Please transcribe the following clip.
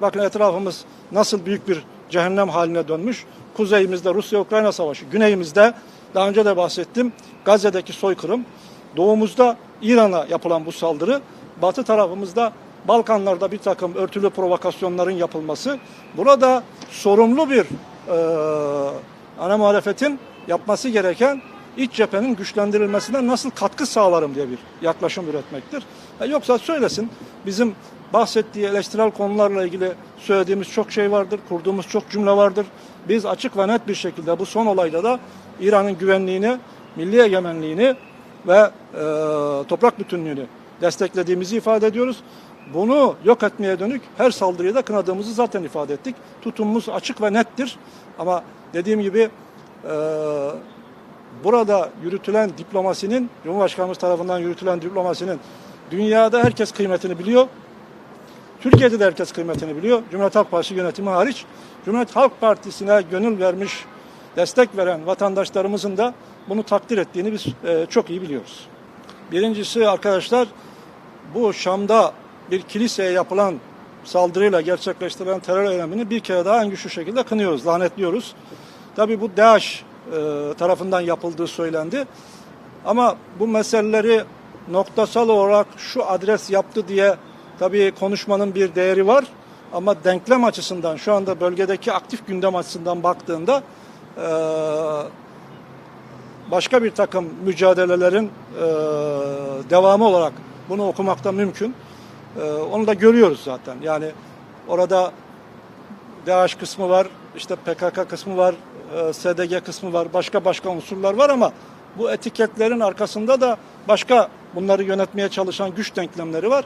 Bakın etrafımız nasıl büyük bir cehennem haline dönmüş. Kuzeyimizde Rusya-Ukrayna savaşı, güneyimizde daha önce de bahsettim Gazze'deki soykırım, doğumuzda İran'a yapılan bu saldırı, batı tarafımızda Balkanlarda bir takım örtülü provokasyonların yapılması. Burada sorumlu bir e, ana muhalefetin yapması gereken iç cephenin güçlendirilmesine nasıl katkı sağlarım diye bir yaklaşım üretmektir. Yoksa söylesin bizim bahsettiği eleştirel konularla ilgili söylediğimiz çok şey vardır, kurduğumuz çok cümle vardır. Biz açık ve net bir şekilde bu son olayda da İran'ın güvenliğini, milli egemenliğini ve e, toprak bütünlüğünü desteklediğimizi ifade ediyoruz. Bunu yok etmeye dönük her saldırıyı da kınadığımızı zaten ifade ettik. Tutumumuz açık ve nettir. Ama dediğim gibi e, burada yürütülen diplomasinin, Cumhurbaşkanımız tarafından yürütülen diplomasinin dünyada herkes kıymetini biliyor. Türkiye'de de herkes kıymetini biliyor. Cumhuriyet Halk Partisi yönetimi hariç. Cumhuriyet Halk Partisi'ne gönül vermiş, destek veren vatandaşlarımızın da bunu takdir ettiğini biz e, çok iyi biliyoruz. Birincisi arkadaşlar bu Şam'da bir kiliseye yapılan saldırıyla gerçekleştirilen terör eylemini bir kere daha en güçlü şekilde kınıyoruz, lanetliyoruz. Tabii bu DAEŞ e, tarafından yapıldığı söylendi. Ama bu meseleleri noktasal olarak şu adres yaptı diye tabii konuşmanın bir değeri var. Ama denklem açısından şu anda bölgedeki aktif gündem açısından baktığında e, başka bir takım mücadelelerin e, devamı olarak bunu okumakta mümkün. E, onu da görüyoruz zaten. Yani orada DAEŞ kısmı var, işte PKK kısmı var, e, SDG kısmı var, başka başka unsurlar var ama bu etiketlerin arkasında da başka bunları yönetmeye çalışan güç denklemleri var.